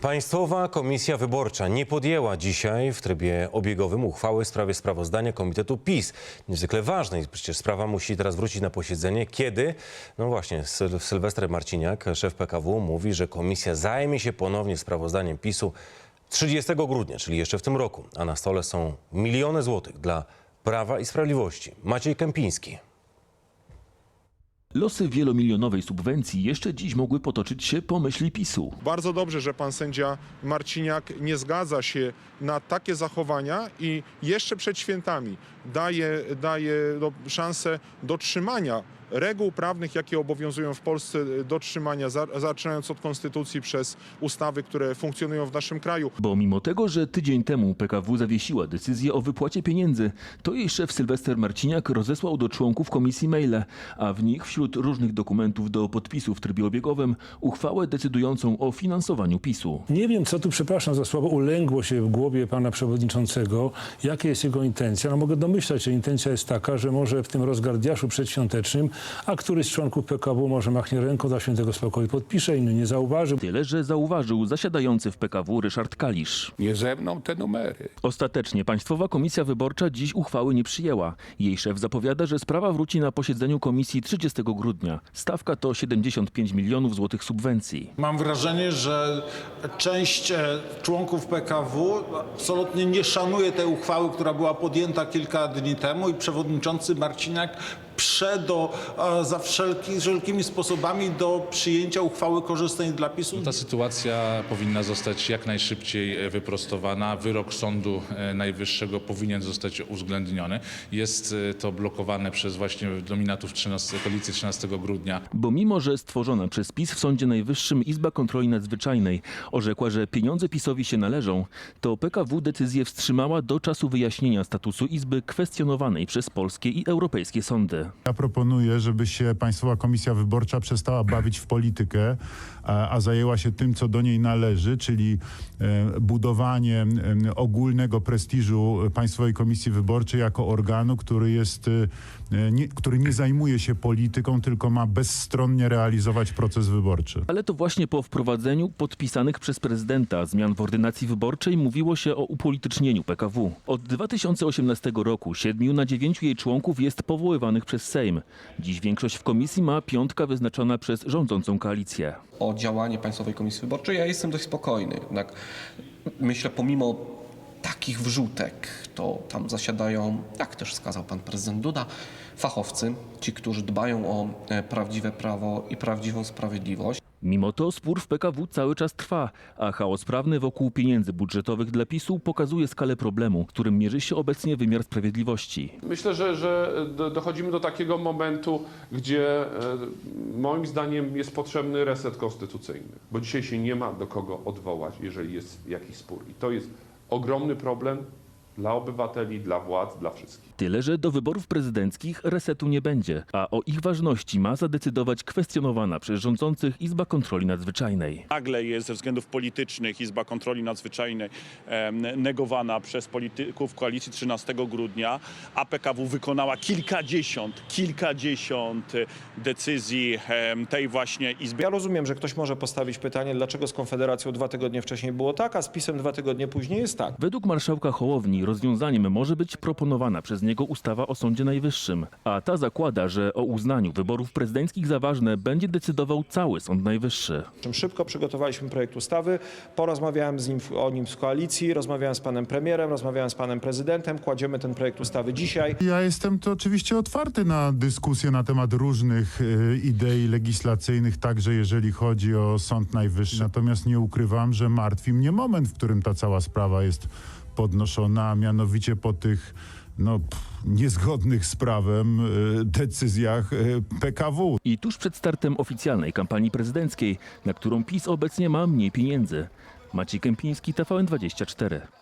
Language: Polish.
Państwowa Komisja Wyborcza nie podjęła dzisiaj w trybie obiegowym uchwały w sprawie sprawozdania Komitetu PiS. Niezwykle ważnej, przecież sprawa musi teraz wrócić na posiedzenie, kiedy, no właśnie, Syl- Sylwester Marciniak, szef PKW, mówi, że komisja zajmie się ponownie sprawozdaniem PiSu 30 grudnia, czyli jeszcze w tym roku, a na stole są miliony złotych dla Prawa i Sprawiedliwości. Maciej Kępiński. Losy wielomilionowej subwencji jeszcze dziś mogły potoczyć się po myśli PiSu. Bardzo dobrze, że pan sędzia Marciniak nie zgadza się na takie zachowania i jeszcze przed świętami daje, daje no, szansę dotrzymania reguł prawnych, jakie obowiązują w Polsce, dotrzymania, za- zaczynając od konstytucji przez ustawy, które funkcjonują w naszym kraju. Bo mimo tego, że tydzień temu PKW zawiesiła decyzję o wypłacie pieniędzy, to jej szef Sylwester Marciniak rozesłał do członków komisji maile, a w nich wśród różnych dokumentów do podpisu w trybie obiegowym uchwałę decydującą o finansowaniu PiSu. Nie wiem, co tu, przepraszam za słowo, ulęgło się w głowie pana przewodniczącego, jaka jest jego intencja. No mogę domyślać, że intencja jest taka, że może w tym rozgardiaszu przedświątecznym, a któryś z członków PKW może machnie ręką dla świętego spokoju podpisze, inny nie zauważy. Tyle, że zauważył zasiadający w PKW Ryszard Kalisz. Nie ze mną te numery. Ostatecznie Państwowa Komisja Wyborcza dziś uchwały nie przyjęła. Jej szef zapowiada, że sprawa wróci na posiedzeniu komisji 30 grudnia. Stawka to 75 milionów złotych subwencji. Mam wrażenie, że część e, członków PKW absolutnie nie szanuje tej uchwały, która była podjęta kilka dni temu i przewodniczący Marciniak prze do, za wszelki, wszelkimi sposobami do przyjęcia uchwały korzystnej dla PiSu. Ta sytuacja powinna zostać jak najszybciej e, wyprostowana. Wyrok Sądu e, Najwyższego powinien zostać uwzględniony. Jest e, to blokowane przez właśnie dominatów 13, koalicji 13 grudnia. Bo mimo, że stworzona przez PiS w Sądzie Najwyższym Izba Kontroli Nadzwyczajnej orzekła, że pieniądze PiSowi się należą, to PKW decyzję wstrzymała do czasu wyjaśnienia statusu Izby kwestionowanej przez polskie i europejskie sądy. Ja proponuję, żeby się Państwowa Komisja Wyborcza przestała bawić w politykę, a, a zajęła się tym, co do niej należy, czyli e, em, ogólnego prestiżu Państwowej Komisji Wyborczej jako organu, który jest, e, nie, który nie zajmuje się polityką, tylko ma bezstronnie realizować proces wyborczy. Ale to właśnie po wprowadzeniu podpisanych przez prezydenta zmian w ordynacji wyborczej mówiło się o upolitycznieniu PKW. Od 2018 roku siedmiu na dziewięciu jej członków jest powoływanych przez Sejm. Dziś większość w komisji ma piątka wyznaczona przez rządzącą koalicję. o działanie Państwowej Komisji Wyborczej, ja jestem dość spokojny. Jednak myślę, pomimo takich wrzutek, to tam zasiadają, jak też wskazał pan prezydent Duda, fachowcy, ci, którzy dbają o e, prawdziwe prawo i prawdziwą sprawiedliwość. Mimo to spór w PKW cały czas trwa, a chaos prawny wokół pieniędzy budżetowych dla PiSu pokazuje skalę problemu, którym mierzy się obecnie wymiar sprawiedliwości. Myślę, że, że do- dochodzimy do takiego momentu, gdzie e, moim zdaniem jest potrzebny reset konstytucyjny, bo dzisiaj się nie ma do kogo odwołać, jeżeli jest jakiś spór. I to jest ogromny problem dla obywateli, dla władz, dla wszystkich. Tyle, że do wyborów prezydenckich resetu nie będzie, a o ich ważności ma zadecydować kwestionowana przez rządzących Izba Kontroli Nadzwyczajnej. Nagle jest ze względów politycznych Izba Kontroli Nadzwyczajnej negowana przez polityków koalicji 13 grudnia, a PKW wykonała kilkadziesiąt, kilkadziesiąt e, decyzji tej właśnie Izby. Ja rozumiem, że ktoś może postawić pytanie, dlaczego z Konfederacją dwa tygodnie wcześniej było tak, a z PiSem dwa tygodnie później jest tak. Według marszałka Hołowni rozwiązaniem może być proponowana przez niego ustawa o Sądzie Najwyższym, a ta zakłada, że o uznaniu wyborów prezydenckich za ważne będzie decydował cały Sąd Najwyższy. Czym szybko przygotowaliśmy projekt ustawy, porozmawiałem z nim, o nim z koalicji, rozmawiałem z panem premierem, rozmawiałem z panem prezydentem, kładziemy ten projekt ustawy dzisiaj. Ja jestem to oczywiście otwarty na dyskusję na temat różnych e, idei legislacyjnych, także jeżeli chodzi o Sąd Najwyższy. Natomiast nie ukrywam, że martwi mnie moment, w którym ta cała sprawa jest podnoszona, mianowicie po tych no, pff, niezgodnych z prawem e, decyzjach e, PKW. I tuż przed startem oficjalnej kampanii prezydenckiej, na którą PiS obecnie ma mniej pieniędzy. Maciej Kępiński, TVN24.